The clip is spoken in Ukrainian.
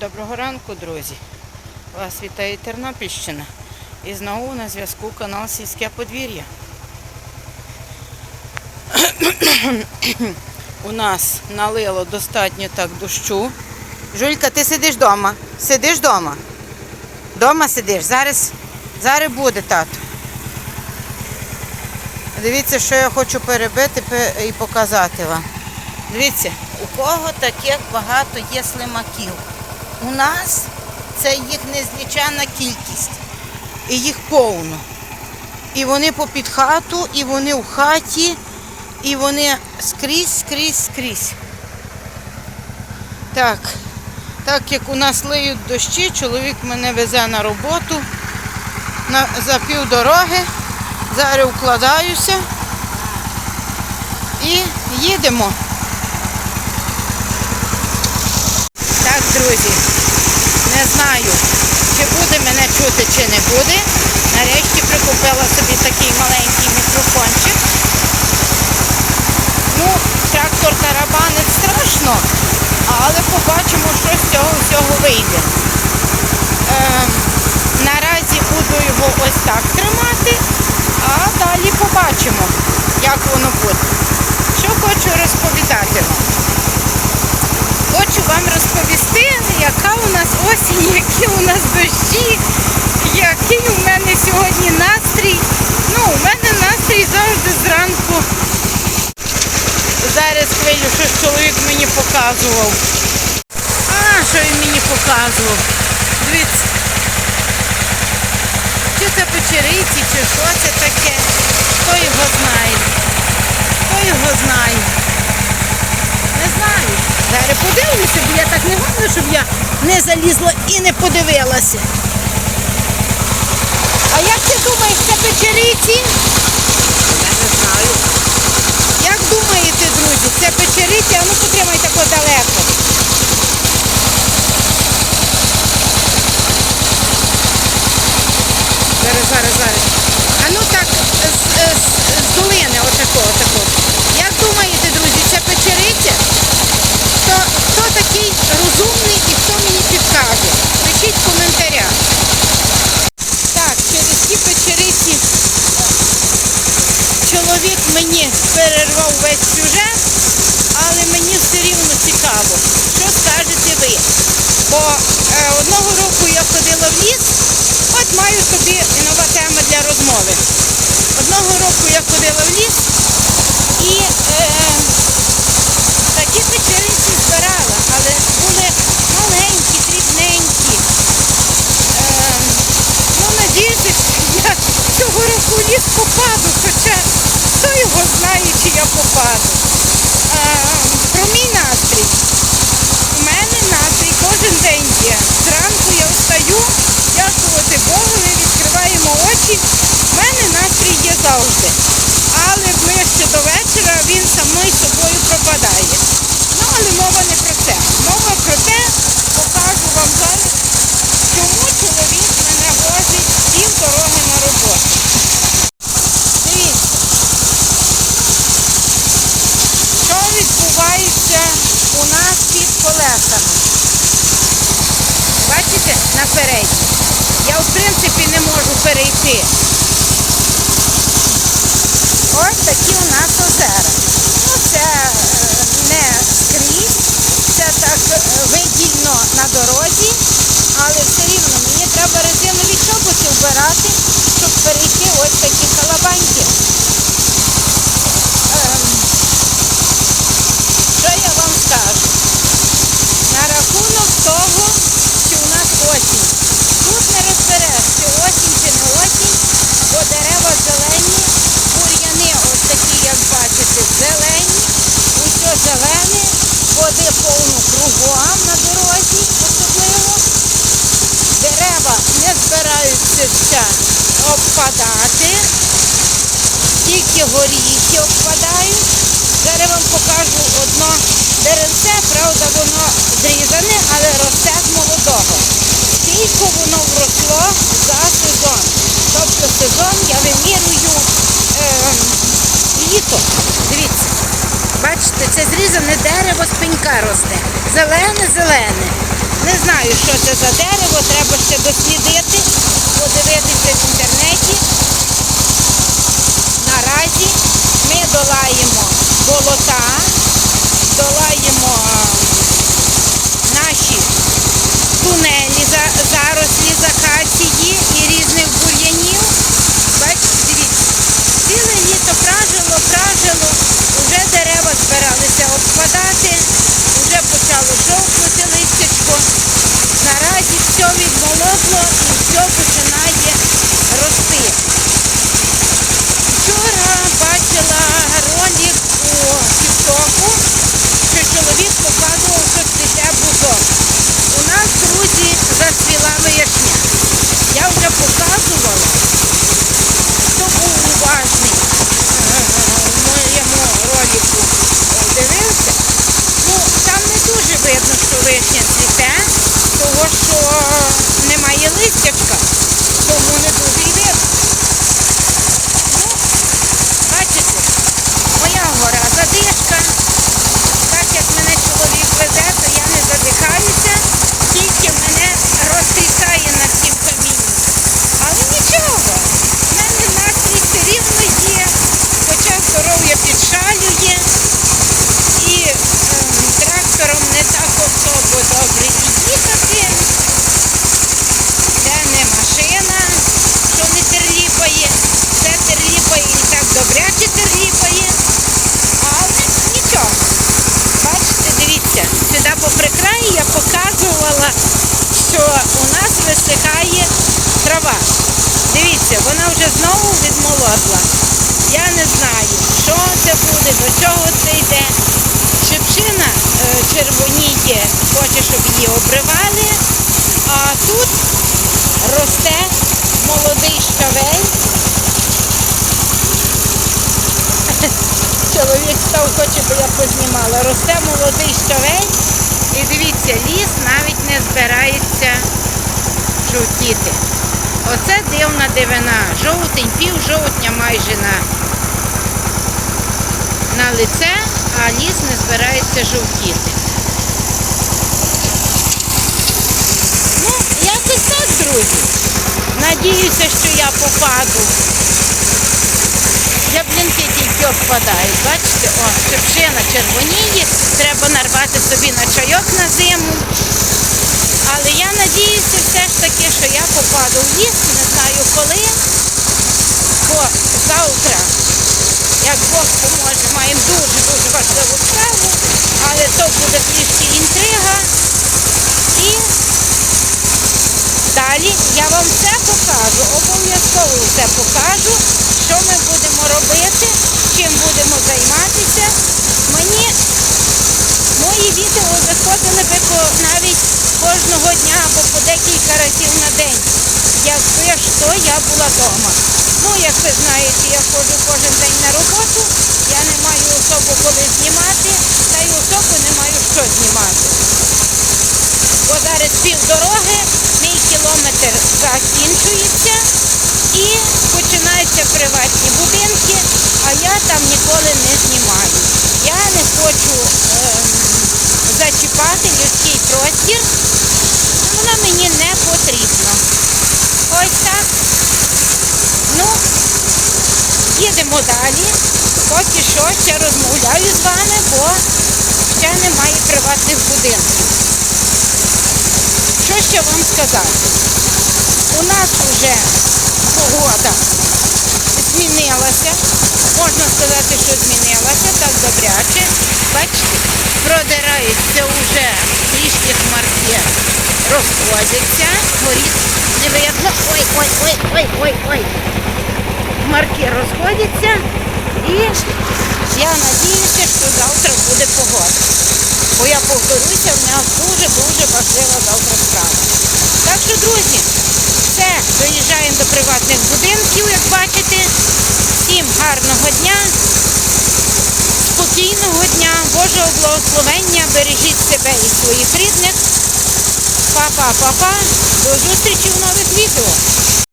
Доброго ранку, друзі. Вас вітає Тернопільщина. І знову на зв'язку канал Сільське подвір'я. У нас налило достатньо так дощу. Жулька, ти сидиш вдома? Сидиш вдома? Дома сидиш. Зараз, зараз буде тато. Дивіться, що я хочу перебити і показати вам. Дивіться, у кого таких багато є слимаків. У нас це їх незлічена кількість. І їх повно. І вони попід хату, і вони в хаті, і вони скрізь, скрізь, скрізь. Так, так як у нас лиють дощі, чоловік мене везе на роботу на, за пів дороги. Зараз вкладаюся і їдемо. Так, друзі, не знаю, чи буде мене чути, чи не буде. Нарешті прикупила собі такий маленький мікрофончик. Ну, трактор тарабанить страшно, але побачимо, що з цього всього вийде. Ем, наразі буду його ось так тримати, а далі побачимо, як воно буде. Що хочу розповідати вам. Хочу вам розповісти, яка у нас осінь, які у нас дощі, який у мене сьогодні настрій. Ну, у мене настрій завжди зранку. Зараз хвилю, що чоловік мені показував. А, що він мені показував? Дивіться. Чи це печериці, чи що це таке? Хто його знає? Хто його знає? Не знаю. Зараз подивлюся, бо я так не можу, щоб я не залізла і не подивилася. А як ти думаєш, це печериці? Я не знаю. Як думаєте, друзі, це печериці, а ну потримайте подалеко. Зараз, зараз, зараз. А ну так, з, з, з долини, отако, отако. Як думаєте, друзі, це печериця? Хто, хто такий розумний і хто мені підкаже? Пишіть в коментарях. Так, через ті печериці чоловік мені перервав весь сюжет, але мені все рівно цікаво, що скажете ви. Бо е, одного року я ходила в ліс, от маю собі нова тема для розмови. Одного року я ходила в ліс і е, такі печериці збирала, але були маленькі, дрібненькі. Е, ну, надіюся, я цього року в ліс попаду, хоча хто його знає, чи я попаду. Е, про мій настрій. У мене настрій кожен день є. Зранку я встаю, дякувати Богу, ми відкриваємо очі. У мене настрій є завжди. Але ближче до вечора він самою собою пропадає. Ну, але мова не про це. Мова про те, покажу вам зараз, чому чоловік мене возить пів дороги на роботу. Дивіться, що відбувається у нас під колесами. Бачите, наперед. Я в принципі не можу перейти. Ось такі у нас озера. Ну, це е, не скрізь, це так е, видільно на дорозі, але все рівно мені треба резинові чоботи вбирати, щоб перейти ось такі калабаньки. Ем, що я вам скажу? На рахунок того, що у нас осінь. Тут не розбереш, чи осінь, чи не осінь, бо дерева зелені, бур'яни ось такі, як бачите, зелені, усе зелене, води повно кругом на дорозі, особливо. Дерева не збираються обпадати, тільки горіхи обпадають. Зараз вам покажу одно деревце, правда, воно зрізане, але росте з молодого. Скільки воно вросло за сезон. Тобто сезон я вимірюю ем, літо. Дивіться. Бачите, це зрізане дерево з пенька росте. Зелене, зелене. Не знаю, що це за дерево, треба ще дослідити, подивитися в інтернеті. Наразі ми долаємо болота, долаємо наші тунелі, зарослі з і різних бур'янів. Бачите, дивіться, ціле літо пражило, пражило, вже дерева збиралися обпадати, вже почало жовкнути листячко. Наразі все відмолодло і все починає рости. Вчора бачила ролик у Тіктоку, що чоловік показував, що цвіте бузок. У нас, друзі, зацвіла вишня. Я вже показувала, хто був уважний е, в моєму ролику е, дивився. Ну, там не дуже видно, що вишня цвіте, того що немає листячка, тому не дуже і видно. Ну, бачите, моя гора задишка. Так як мене чоловік везе, то я не задихаюся, тільки мене розтрісає на всім камінні. Але нічого, в мене настрій все рівно є, хоча здоров'я підшалює. І ем, трактором не так особо добре і їхати. Це не машина, що не терліпає, це терліпає і так добряче терліпає. Але нічого. Бачите, дивіться, сюди попри край я показувала, що у нас висихає трава. Дивіться, вона вже знову відмолодла. Я не знаю, що це буде, до чого це йде. Шипшина е, червоніє, хоче, щоб її обривали, а тут росте молодий щавель. Чоловік став, хоче, би я познімала. Росте молодий щавель. І дивіться, ліс навіть не збирається жовтіти. Оце дивна дивина. Жовтень, пів жовтня майже на, на лице, а ліс не збирається жовтіти. Ну, якось так, друзі. Надіюся, що я попаду. Яблінки тільки обпадають. Бачите, о, шипшина червоніє, треба нарвати собі на чайок на зиму. Але я надіюся все ж таки, що я попаду в ліс, не знаю коли. Бо завтра, як Бог поможе, маємо дуже-дуже важливу справу, але то буде трішки інтрига. І Далі я вам все покажу, обов'язково все покажу, що ми будемо робити, чим будемо займатися. Мені мої відео виходили би навіть кожного дня або по декілька разів на день. Якби ж то я була вдома. Ну, як ви знаєте, я ходжу кожен день на роботу, я не маю особо коли знімати, та й особо не маю що знімати. Бо зараз пів дороги, мій кілометр закінчується і починаються приватні будинки, а я там ніколи не знімаю. Я не хочу ем, зачіпати людський простір, вона мені не потрібна. Ось так. Ну, їдемо далі. Поки що ще розмовляю з вами, бо ще немає приватних будинків. Що ще вам сказати? У нас вже погода змінилася. Можна сказати, що змінилася так добряче. Бачите, трішки хмарки розходяться. Горіх не видно. Ой, ой, ой, ой, ой, ой. Хмарки розходяться і я надіюся, що завтра буде погода. Бо я повторюся, в нас дуже-дуже важлива завтра справа. Так що, друзі, все, доїжджаємо до приватних будинків, як бачите. Всім гарного дня, спокійного дня, Божого благословення, бережіть себе і своїх рідних. Па-па-па-па. До зустрічі в нових відео.